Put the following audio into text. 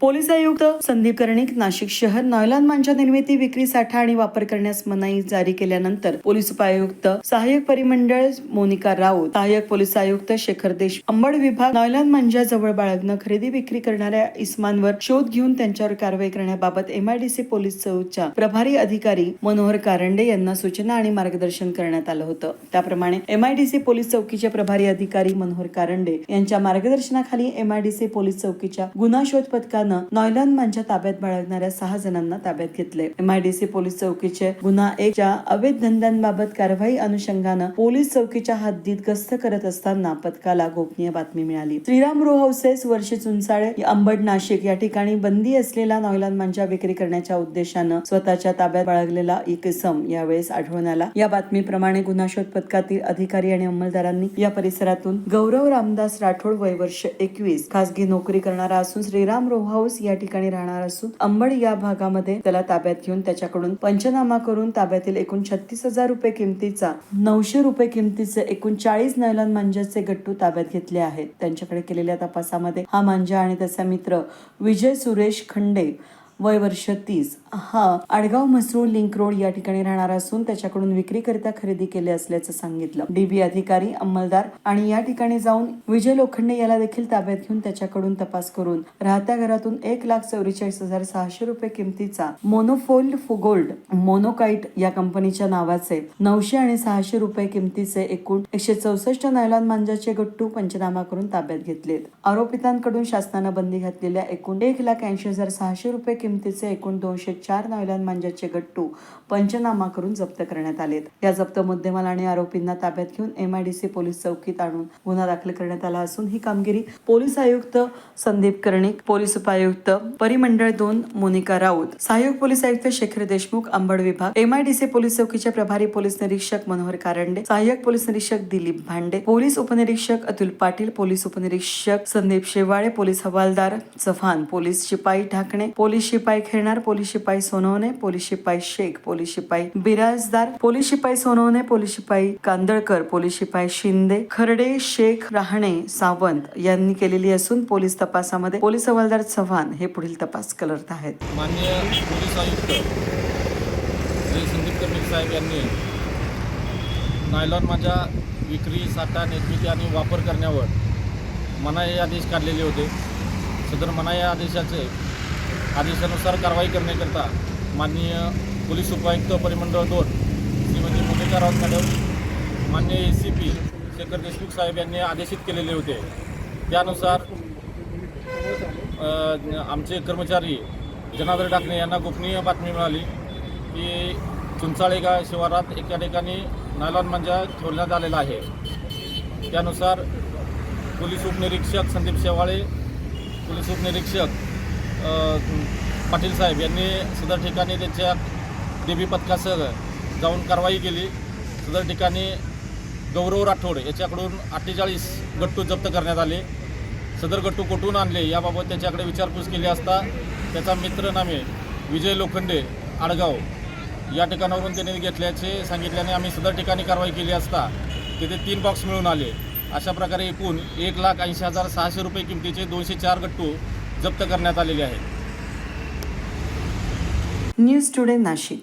Police आयुक्त संदीप कर्णिक नाशिक शहर nylon निर्मिती विक्री साठा आणि वापर करण्यास मनाई जारी केल्यानंतर पोलीस उपायुक्त सहाय्यक परिमंडळ मोनिका राऊत सहाय्यक पोलीस आयुक्त शेखर देश अंबड विभाग नॉयलॉन मांजा जवळ बाळगणं खरेदी विक्री करणाऱ्या इस्मांवर शोध घेऊन त्यांच्यावर कारवाई करण्याबाबत एमआयडीसी पोलीस चौकच्या प्रभारी अधिकारी मनोहर कारंडे यांना सूचना आणि मार्गदर्शन करण्यात आलं होतं. त्याप्रमाणे एमआयडीसी पोलीस चौकीचे प्रभारी अधिकारी मनोहर कारंडे यांच्या मार्गदर्शनाखाली एमआयडीसी पोलीस चौकीच्या गुन्हा शोध पथकात पथकानं नॉयलन मांच्या ताब्यात बाळगणाऱ्या सहा जणांना ताब्यात घेतले. एमआयडीसी पोलीस चौकीचे गुन्हा एकच्या अवैध धंद्यांबाबत कारवाई अनुषंगानं पोलीस चौकीच्या हद्दीत गस्त करत असताना पथकाला गोपनीय बातमी मिळाली. श्रीराम रो हाऊसेस वर्षी चुंचाळे अंबड नाशिक या ठिकाणी बंदी असलेला नॉयलन मांजा विक्री करण्याच्या उद्देशानं स्वतःच्या ताब्यात बाळगलेला एक इसम यावेळेस आढळून आला. या बातमीप्रमाणे गुन्हा शोध पथकातील अधिकारी आणि अंमलदारांनी या परिसरातून गौरव रामदास राठोड वय वर्ष एकवीस खासगी नोकरी करणारा असून श्रीराम रोहा हाऊस या ठिकाणी राहणार असून अंबड या भागामध्ये त्याला ताब्यात घेऊन त्याच्याकडून पंचनामा करून ताब्यातील एकूण छत्तीस हजार रुपये किमतीचा नऊशे रुपये किमतीचे एकूण चाळीस नैलन मांजाचे गट्टू ताब्यात घेतले आहेत. त्यांच्याकडे केलेल्या तपासामध्ये हा मांजा आणि त्याचा मित्र विजय सुरेश खंडे वय वर्ष तीस. हा आडगाव म्हसरूळ लिंक रोड या ठिकाणी राहणार असून त्याच्याकडून विक्रीकरिता खरेदी केले असल्याचं सांगितलं. डीबी अधिकारी अंमलदार आणि या ठिकाणी जाऊन विजय लोखंडे याला देखील ताब्यात घेऊन त्याच्याकडून तपास करून राहत्या घरातून एक लाख चौवेचाळीस हजार सहाशे रुपये किमतीचा मोनोफोल्ड फुगोल्ड मोनोकाईट या कंपनीच्या नावाचे नऊशे आणि सहाशे रुपये किमतीचे एकूण एकशे चौसष्ट नायलॉन मांजाचे गट्टू पंचनामा करून ताब्यात घेतलेत. आरोपितांकडून शासनानं बंदी घातलेल्या एकूण एक लाख ऐंशी हजार सहाशे रुपये किमतीचे एकूण दोनशे चार नायलॉन मांजाचे गट्टू पंचनामा करून जप्त करण्यात आलेत. या जप्त मुद्देमाल आणि आरोपींना ताब्यात घेऊन एमआयडीसी पोलीस चौकीत आणून गुन्हा दाखल करण्यात आला असून ही कामगिरी पोलीस आयुक्त संदीप कर्णिक पोलीस उपायुक्त परिमंडळ दोन मोनिका राऊत सहाय्यक पोलीस आयुक्त शेखर देशमुख अंबड विभाग एमआयडीसी पोलीस चौकीचे प्रभारी पोलीस निरीक्षक मनोहर कारंडे सहाय्यक पोलीस निरीक्षक दिलीप भांडे पोलीस उपनिरीक्षक अतुल पाटील पोलीस उपनिरीक्षक संदीप शेवाळे पोलीस हवालदार चव्हाण पोलीस शिपाई ढाकणे पोलीस शिपाई खेळणार पोलीस शिपाई सोनवणे पोलीस शिपाई शेख पोलीस शिपाई बिराजदार पोलीस शिपाई सोनवणे पोलीस शिपाई कांदळकर पोलीस शिपाई शिंदे खर्डे शेख राहणे सावंत यांनी केलेली असून पोलीस तपासामध्ये पोलीस हवालदार चव्हाण हे पुढील तपास करत आहेत. माननीय पोलीस आयुक्त श्री संदीप कर्णिक साहेब यांनी नायलॉन माझ्या विक्री साठा निर्मिती आणि वापर करण्यावर मनाई आदेश काढलेले होते. सदर मनाई आदेशाचे आदेशानुसार कारवाई करण्याकरता माननीय पोलीस उपायुक्त परिमंडळ दोन श्रीमती मोनिका राऊत मॅडम मान्य A C P Shekhar Deshmukh साहेब यांनी आदेशित केलेले होते. त्यानुसार आमचे कर्मचारी जनार्दन टाकणे यांना गोपनीय बातमी मिळाली की चुंचाळे शिवारात एका ठिकाणी नायलॉन मंजा ठेवण्यात आलेला आहे. त्यानुसार पोलीस उपनिरीक्षक संदीप शेवाळे पोलीस उपनिरीक्षक पाटील साहेब यांनी सदर ठिकाणी त्यांच्या देवी पथकासह जाऊन कारवाई केली. सदर ठिकाणी गौरव राठोड याच्याकडून अठ्ठेचाळीस गट्टू जप्त करण्यात आले. सदर गट्टू कुठून आणले याबाबत त्याच्याकडे विचारपूस केली असता त्याचा मित्र नामे विजय लोखंडे आडगाव या ठिकाणावरून त्यांनी घेतल्याचे सांगितल्याने आम्ही सदर ठिकाणी कारवाई केली असता तिथे तीन बॉक्स मिळून आले. अशा प्रकारे एकूण एक लाख ऐंशी हजार सहाशे रुपये किमतीचे दोनशे चार गट्टू जप्त करण्यात आलेले आहे. News today Nashik.